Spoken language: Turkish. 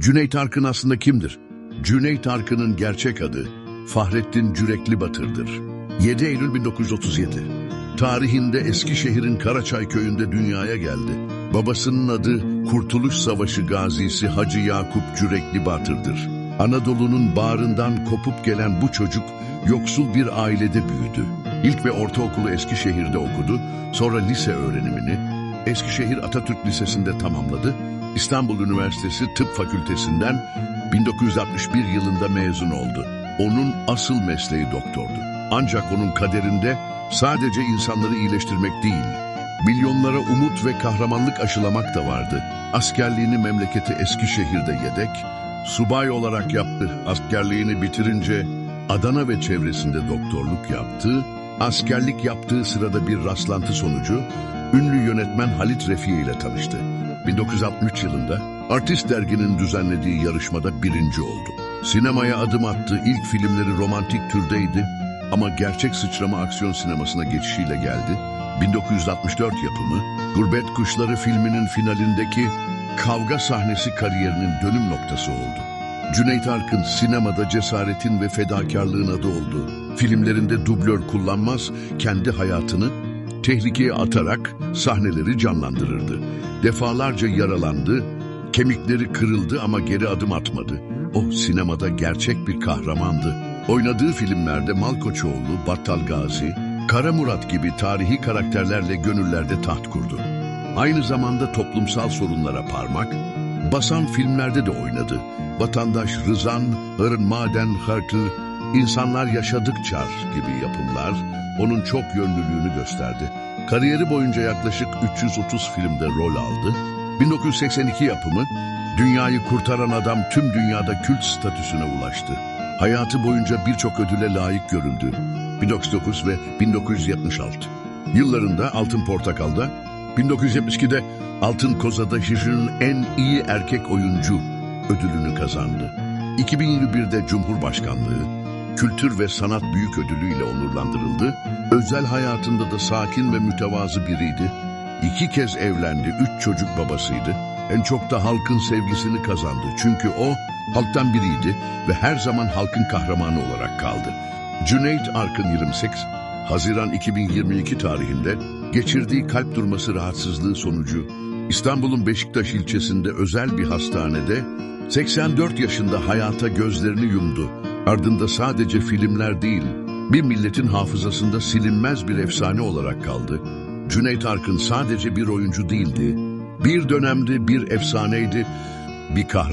Cüneyt Arkın aslında kimdir? Cüneyt Arkın'ın gerçek adı Fahrettin Cürekli Batır'dır. 7 Eylül 1937. Tarihinde Eskişehir'in Karaçay köyünde dünyaya geldi. Babasının adı Kurtuluş Savaşı gazisi Hacı Yakup Cürekli Batır'dır. Anadolu'nun bağrından kopup gelen bu çocuk yoksul bir ailede büyüdü. İlk ve ortaokulu Eskişehir'de okudu, sonra lise öğrenimini Eskişehir Atatürk Lisesi'nde tamamladı. İstanbul Üniversitesi Tıp Fakültesinden 1961 yılında mezun oldu. Onun asıl mesleği doktordu. Ancak onun kaderinde sadece insanları iyileştirmek değil, milyonlara umut ve kahramanlık aşılamak da vardı. Askerliğini memleketi Eskişehir'de yedek, subay olarak yaptı. Askerliğini bitirince Adana ve çevresinde doktorluk yaptı. Askerlik yaptığı sırada bir rastlantı sonucu ünlü yönetmen Halit Refi ile tanıştı. 1963 yılında Artist derginin düzenlediği yarışmada birinci oldu. Sinemaya adım attı, ilk filmleri romantik türdeydi ama gerçek sıçrama aksiyon sinemasına geçişiyle geldi. 1964 yapımı Gurbet Kuşları filminin finalindeki kavga sahnesi kariyerinin dönüm noktası oldu. Cüneyt Arkın sinemada cesaretin ve fedakarlığın adı oldu. Filmlerinde dublör kullanmaz, kendi hayatını tehlikeye atarak sahneleri canlandırırdı. Defalarca yaralandı, kemikleri kırıldı ama geri adım atmadı. O sinemada gerçek bir kahramandı. Oynadığı filmlerde Malkoçoğlu, Battal Gazi, Kara Murat gibi tarihi karakterlerle gönüllerde taht kurdu. Aynı zamanda toplumsal sorunlara parmak, basan filmlerde de oynadı. Vatandaş Rızan, Hırın Maden Hartı, İnsanlar Yaşadıkça gibi yapımlar onun çok yönlülüğünü gösterdi. Kariyeri boyunca yaklaşık 330 filmde rol aldı. 1982 yapımı Dünyayı Kurtaran Adam tüm dünyada kült statüsüne ulaştı. Hayatı boyunca birçok ödüle layık görüldü. 1909 ve 1976. Yıllarında Altın Portakal'da, 1972'de Altın Koza'da Hijrin'in en iyi erkek oyuncu ödülünü kazandı. 2021'de Cumhurbaşkanlığı, Kültür ve Sanat Büyük Ödülü ile onurlandırıldı. Özel hayatında da sakin ve mütevazı biriydi. İki kez evlendi, üç çocuk babasıydı. En çok da halkın sevgisini kazandı. Çünkü o halktan biriydi ve her zaman halkın kahramanı olarak kaldı. Cüneyt Arkın 28, Haziran 2022 tarihinde geçirdiği kalp durması rahatsızlığı sonucu İstanbul'un Beşiktaş ilçesinde özel bir hastanede 84 yaşında hayata gözlerini yumdu. Ardında sadece filmler değil, bir milletin hafızasında silinmez bir efsane olarak kaldı. Cüneyt Arkın sadece bir oyuncu değildi. Bir dönemde bir efsaneydi, bir kahraman.